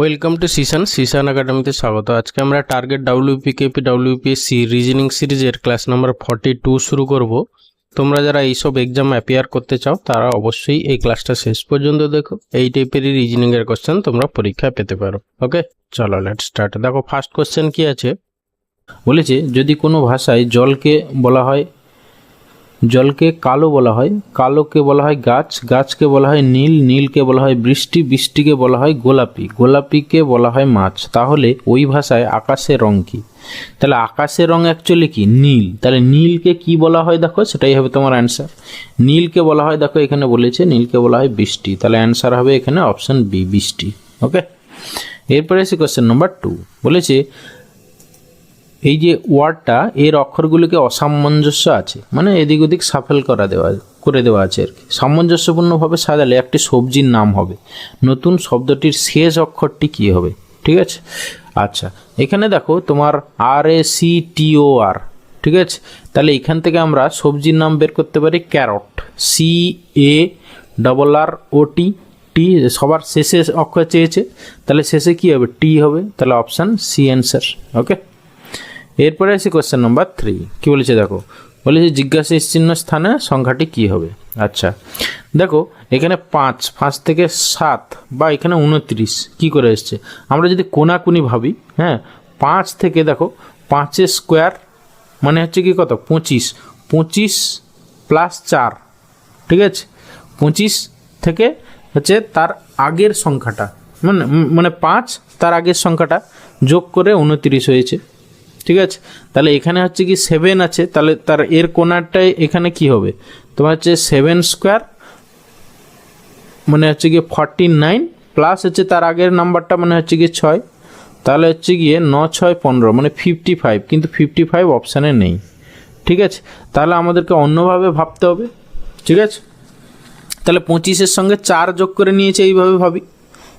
Welcome to Sisan Sisan একাডেমিতে স্বাগত। আজকে আমরা target WBP KP WBPSC reasoning সিরিজের ক্লাস নাম্বার ফর্টি টু শুরু করব। তোমরা যারা এইসব এক্সাম অ্যাপিয়ার করতে চাও, তারা অবশ্যই এই ক্লাসটা শেষ পর্যন্ত দেখো। এই টাইপেরই রিজনিংয়ের কোশ্চেন তোমরা পরীক্ষায় পেতে পারো। ওকে চলো লেট স্টার্ট দেখো ফার্স্ট কোশ্চেন কি আছে? বলেছে, যদি কোনো ভাষায় জলকে বলা হয় জলকে কালো বলা হয়। কালোকে বলা হয় গাছ, গাছকে বলা হয় নীল, নীলকে বলা হয় বৃষ্টি, বৃষ্টিকে বলা হয় গোলাপি। গোলাপিকে বলা হয় মাছ। তাহলে ওই ভাষায় আকাশের রং কি? তাহলে আকাশের রং অ্যাকচুয়ালি কি? নীল। তাহলে নীলকে কি বলা হয় দেখো? সেটাই হবে তোমার অ্যান্সার নীলকে বলা হয়, দেখো এখানে বলেছে, নীলকে বলা হয় বৃষ্টি। তাহলে অ্যান্সার হবে এখানে অপশন বি বৃষ্টি। ওকে এরপরে এসে কোশ্চেন নাম্বার টু বলেছে এই যে ওয়ার্ডটা, এর অক্ষরগুলিকে অসামঞ্জস্য আছে। মানে এদিক ওদিক সাফেল করা দেওয়া, করে দেওয়া আছে আর কি। সামঞ্জস্যপূর্ণভাবে সাজালে একটি সবজির নাম হবে। নতুন শব্দটির শেষ অক্ষরটি কী হবে? ঠিক আছে? আচ্ছা এখানে দেখো তোমার আর এ সি টি ও আর। ঠিক আছে? তাহলে এখান থেকে আমরা সবজির নাম বের করতে পারি carrot. C A double R O T. T সবার শেষে অক্ষর চেয়েছে। তাহলে শেষে কী হবে? টি হবে। তাহলে অপশান সি অ্যান্সার। ওকে? এরপরে আসি কোয়েশ্চেন নাম্বার থ্রি কী বলেছে দেখো? বলেছে, জিজ্ঞাসা চিহ্ন স্থানে সংখ্যাটি কী হবে? আচ্ছা। দেখো, এখানে পাঁচ পাঁচ থেকে সাত বা এখানে উনত্রিশ কী করে এসছে? আমরা যদি কোনাকুনি ভাবি হ্যাঁ পাঁচ থেকে দেখো পাঁচের স্কোয়ার মানে হচ্ছে কি কত? পঁচিশ। পঁচিশ প্লাস চার, ঠিক আছে? পঁচিশ থেকে হচ্ছে তার আগের সংখ্যাটা। মানে মানে পাঁচ তার আগের সংখ্যাটা যোগ করে উনত্রিশ হয়েছে। ঠিক আছে? তাহলে এখানে হচ্ছে কি সেভেন আছে, তাহলে তার এর কোনারটাই এখানে কি হবে? তোমার হচ্ছে সেভেন স্কোয়ার মানে হচ্ছে গিয়ে ফর্টি নাইন প্লাস হচ্ছে তার আগের নাম্বারটা মানে হচ্ছে গিয়ে ছয়। তাহলে হচ্ছে গিয়ে ন ছয়, পনেরো মানে ফিফটি ফাইভ কিন্তু ফিফটি ফাইভ অপশানে নেই। ঠিক আছে? তাহলে আমাদেরকে অন্যভাবে ভাবতে হবে। ঠিক আছে? তাহলে পঁচিশের সঙ্গে চার যোগ করে নিয়েছে, এইভাবে ভাবি।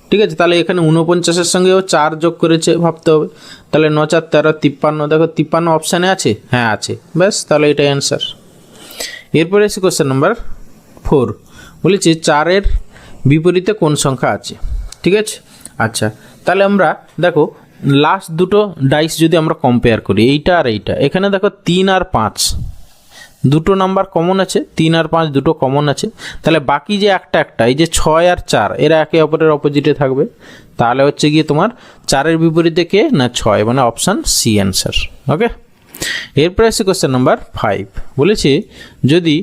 ঠিক আছে? তাহলে এখানে উনপঞ্চাশের সঙ্গেও চার যোগ করেছে, ভাবতে হবে। তাহলে ন চার, তেরো, তিপ্পান্ন, দেখো তিপ্পান্ন অপশানে আছে? হ্যাঁ আছে। ব্যাস, তাহলে এটাই অ্যান্সার এরপরে এসে কোশ্চেন নাম্বার ফোর বলেছি, চারের বিপরীতে কোন সংখ্যা আছে? ঠিক আছে? আচ্ছা তাহলে আমরা দেখো লাস্ট দুটো ডাইস যদি আমরা কম্পেয়ার করি, এইটা আর এইটা। এখানে দেখো তিন আর পাঁচ। দুটো নাম্বার কমন আছে, তিন আর পাঁচ দুটো কমন আছে। তাহলে বাকি যে একটা একটা, এই যে ছয় আর চার, এরা একে অপরের অপোজিটে থাকবে। তাহলে হচ্ছে গিয়ে তোমার চারের বিপরীতে কে? না, ছয় মানে অপশান সি অ্যান্সার ওকে এরপরে আছে কোশ্চেন নাম্বার ফাইভ বলেছে, যদি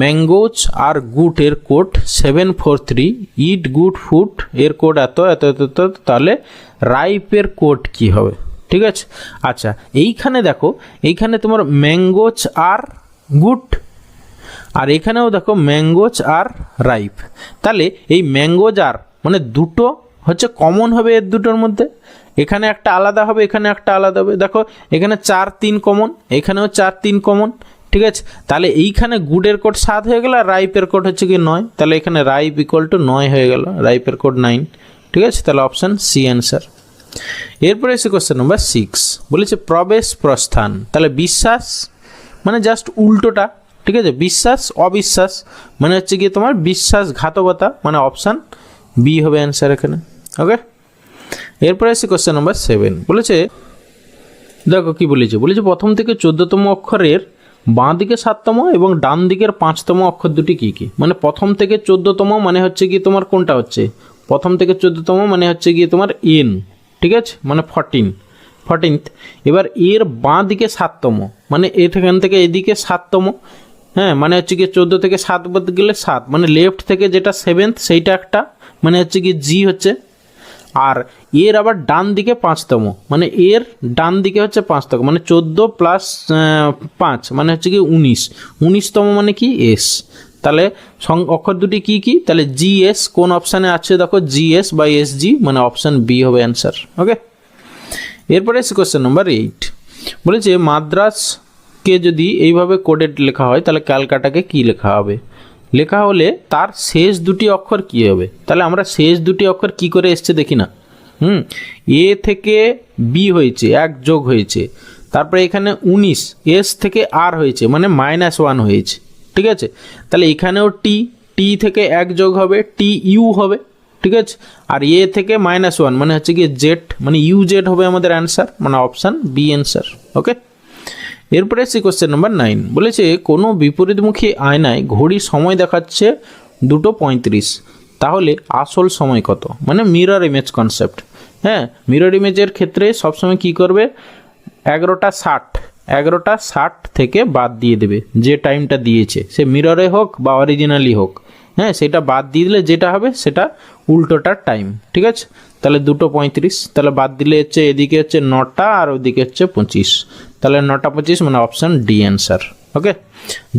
ম্যাঙ্গোজ আর গুট এর code seven four three eat good food এর কোড এত এত এত এত তাহলে রাইপের কোড কি হবে? ঠিক আছে? আচ্ছা এইখানে দেখো, এইখানে তোমার ম্যাঙ্গোজ আর গুড। আর এখানেও দেখো ম্যাঙ্গোজ আর রাইপ। তাহলে এই ম্যাঙ্গোজ আর মানে দুটো হচ্ছে কমন হবে এর দুটোর মধ্যে। এখানে একটা আলাদা হবে, এখানে একটা আলাদা হবে। দেখো, এখানে চার তিন কমন, এখানেও চার তিন কমন, ঠিক আছে? তাহলে এইখানে গুডের কোড সাত হয়ে গেল আর রাইপের কোড হচ্ছে কি নয়। তাহলে এখানে রাইপ ইকুয়াল টু নয় হয়ে গেল, রাইপের কোড নাইন ঠিক আছে? তাহলে অপশান সি অ্যান্সার এরপরে এসে কোশ্চেন নাম্বার সিক্স বলেছে প্রবেশ প্রস্থান। তাহলে বিশ্বাস? মানে জাস্ট উল্টোটা, ঠিক আছে? বিশ্বাস, অবিশ্বাস মানে হচ্ছে গিয়ে তোমার বিশ্বাসঘাতকতা মানে অপশান বি হবে অ্যান্সার এখানে ওকে এরপরে আসি কোশ্চেন নাম্বার সেভেন বলেছে, দেখো কি বলেছে? বলেছে, প্রথম থেকে চোদ্দতম অক্ষরের বাঁ দিকে সাততম এবং ডান দিকের পাঁচতম অক্ষর দুটি কী কী? মানে প্রথম থেকে চোদ্দতম মানে হচ্ছে গিয়ে তোমার কোনটা হচ্ছে? প্রথম থেকে চোদ্দতম মানে হচ্ছে গিয়ে তোমার এন ঠিক আছে? মানে ফরটিন ফর্টিনথ এবার এর বাঁ দিকে সাততম। মানে এখান থেকে এদিকে সাততম। হ্যাঁ মানে হচ্ছে কি চোদ্দ থেকে সাত বাদ গেলে সাত। মানে লেফট থেকে যেটা সেভেন্থ সেইটা একটা। মানে হচ্ছে কি জি হচ্ছে। আর এর আবার ডান দিকে পাঁচতম। মানে এর ডান দিকে হচ্ছে পাঁচতম। মানে চোদ্দ প্লাস পাঁচ মানে হচ্ছে কি উনিশ। উনিশতম মানে কি এস তাহলে অক্ষর দুটি কি কি? তাহলে জি এস কোন অপশানে আছে? দেখো জি এস বা এস জি মানে অপশান বি হবে অ্যান্সার ওকে এরপরে এসে কোশ্চেন নাম্বার এইট বলেছে, মাদ্রাসকে যদি এইভাবে কোডেড লেখা হয়, তাহলে ক্যালকাটাকে কি লেখা হবে? লেখা হলে তার শেষ দুটি অক্ষর কি হবে? তাহলে আমরা শেষ দুটি অক্ষর কি করে এসছে দেখি না। হুম, এ থেকে বি হয়েছে, এক যোগ হয়েছে। তারপরে এখানে উনিশ, এস থেকে আর হয়েছে মানে মাইনাস ওয়ান হয়েছে। ঠিক আছে? তাহলে এখানেও টি টি থেকে এক যোগ হবে টি ইউ হবে। ঠিক আছে? আর এ থেকে মাইনাস ওয়ান মানে হচ্ছে কি জেড মানে ইউ জেড হবে আমাদের অ্যান্সার মানে অপশান বি অ্যান্সার ওকে এরপরে এসছি কোশ্চেন নাম্বার নাইন বলেছে কোনো বিপরীতমুখী আয়নায় ঘড়ির সময় দেখাচ্ছে দুটো পঁয়ত্রিশ, তাহলে আসল সময় কত? মানে মিরর ইমেজ কনসেপ্ট হ্যাঁ? মিরর ইমেজের ক্ষেত্রে সবসময় কি করবে? এগারোটা ষাট এগারোটা ষাট থেকে বাদ দিয়ে দেবে, যে টাইমটা দিয়েছে, সে মিররে হোক বা অরিজিনালি হোক। হ্যাঁ সেটা বাদ দিয়ে দিলে যেটা হবে সেটা উল্টোটার টাইম ঠিক আছে? তাহলে দুটো পঁয়ত্রিশ, তাহলে বাদ দিলে হচ্ছে এদিকে হচ্ছে নটা আর ওদিকে হচ্ছে পঁচিশ। তাহলে নটা পঁচিশ মানে অপশান ডি অ্যান্সার ওকে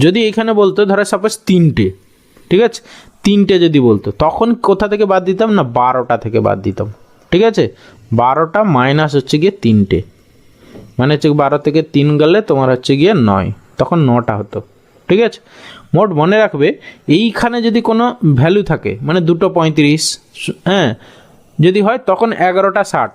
যদি এখানে বলতো, ধরো সাপোজ তিনটে, ঠিক আছে? তিনটে যদি বলতো, তখন কোথা থেকে বাদ দিতাম না? বারোটা থেকে বাদ দিতাম, ঠিক আছে? বারোটা মাইনাস হচ্ছে গিয়ে তিনটে। মানে হচ্ছে বারো থেকে তিন গেলে তোমার হচ্ছে গিয়ে নয়, তখন নটা হতো, ঠিক আছে? মোট মনে রাখবে, এইখানে যদি কোনো ভ্যালু থাকে মানে দুটো পঁয়ত্রিশ হ্যাঁ যদি হয় তখন এগারোটা ষাট।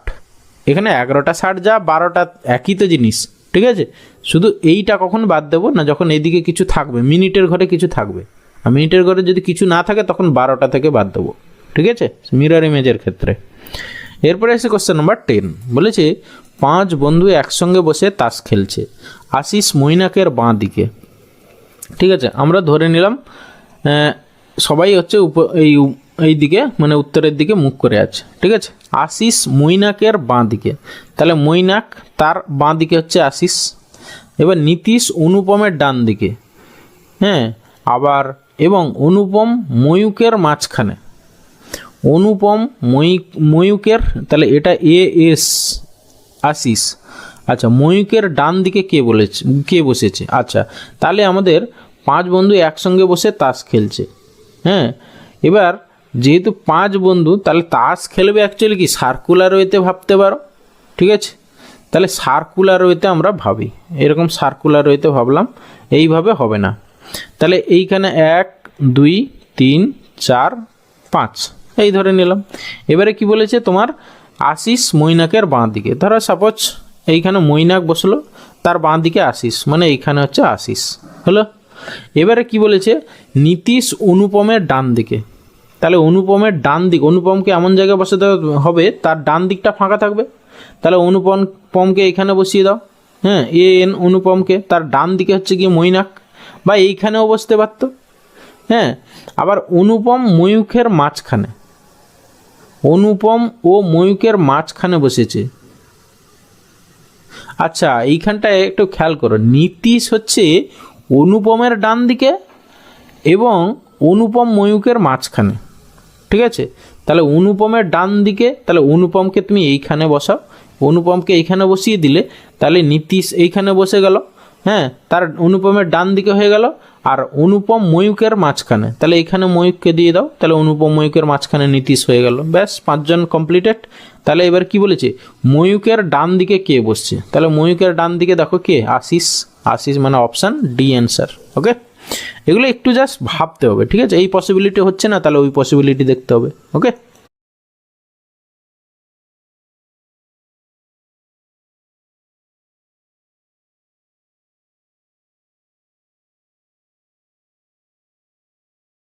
এখানে এগারোটা ষাট যা, বারোটা একই তো জিনিস, ঠিক আছে? শুধু এইটা কখন বাদ দেবো না, যখন এদিকে কিছু থাকবে, মিনিটের ঘরে কিছু থাকবে। আর মিনিটের ঘরে যদি কিছু না থাকে, তখন বারোটা থেকে বাদ দেবো, ঠিক আছে? মিরর ইমেজের ক্ষেত্রে। এরপরে এসে কোশ্চেন নাম্বার টেন বলেছে, পাঁচ বন্ধু একসঙ্গে বসে তাস খেলছে। আশিস মৈনাকের বাঁ দিকে। ঠিক আছে, আমরা ধরে নিলাম সবাই হচ্ছে এই এই দিকে মানে উত্তরের দিকে মুখ করে আছে, ঠিক আছে? আশিস মৈনাকের বাঁ দিকে। তাহলে মৈনাক তার বাঁ দিকে হচ্ছে আশিস, এবার নীতিশ অনুপমের ডান দিকে হ্যাঁ? আবার, এবং অনুপম ময়ূকের মাঝখানে। অনুপম ময়ূক, ময়ূকের, তাহলে এটা এ এস, আশিস। আচ্ছা ময়ূকের ডান দিকে কে বলেছে, কে বসেছে? আচ্ছা তাহলে আমাদের পাঁচ বন্ধু একসঙ্গে বসে তাস খেলছে। হ্যাঁ এবার যেহেতু পাঁচ বন্ধু, তাহলে তাস খেলবে অ্যাকচুয়ালি কি? সার্কুলার ওয়েতে ভাবতে পারো, ঠিক আছে? তাহলে সার্কুলার ওয়েতে আমরা ভাবি। এরকম সার্কুলার ওয়েতে ভাবলাম, এইভাবে হবে না। তাহলে এইখানে এক, দুই, তিন, চার, পাঁচ, এই ধরে নিলাম। এবারে কি বলেছে তোমার? আশিস মৈনাকের বাঁ দিকে ধরো সাপোজ এইখানে মৈনাক বসল, তার বাঁ দিকে আশিস মানে এইখানে হচ্ছে আশিস। হলো? এবারে কি বলেছে? নীতিশ অনুপমের ডান দিকে। তাহলে অনুপমের ডান দিক, অনুপমকে এমন জায়গায় বসাতে হবে, তার ডান দিকটা ফাঁকা থাকবে। তাহলে অনুপম পমকে এখানে বসিয়ে দাও। হ্যাঁ এ এন অনুপমকে, তার ডান দিকে হচ্ছে গিয়ে মৈনাক, বা এইখানেও বসতে পারতো। হ্যাঁ আবার অনুপম ময়ূখের মাঝখানে। অনুপম ও ময়ূকের মাঝখানে বসেছে। আচ্ছা এইখানটায় একটু খেয়াল করো। নীতিশ হচ্ছে অনুপমের ডান দিকে এবং অনুপম ময়ূকের মাঝখানে। ঠিক আছে? তাহলে অনুপমের ডান দিকে তাহলে অনুপমকে তুমি এইখানে বসাও। অনুপমকে এইখানে বসিয়ে দিলে, তাহলে নীতিশ এইখানে বসে গেল। হ্যাঁ তার অনুপমের ডান দিকে হয়ে গেল। আর অনুপম ময়ূকের মাঝখানে। তাহলে এখানে ময়ূককে দিয়ে দাও, তাহলে অনুপম ময়ূকের মাঝখানে নীতিশ হয়ে গেল। ব্যাস, পাঁচজন কমপ্লিটেড তাহলে এবার কি বলেছে? ময়ূকের ডান দিকে কে বসছে? তাহলে ময়ূকের ডান দিকে দেখো কে? আশিস। আশিস মানে অপশান ডি অ্যান্সার ওকে এগুলো একটু জাস্ট ভাবতে হবে, ঠিক আছে? এই পসিবিলিটি হচ্ছে না, তাহলে ওই পসিবিলিটি দেখতে হবে ওকে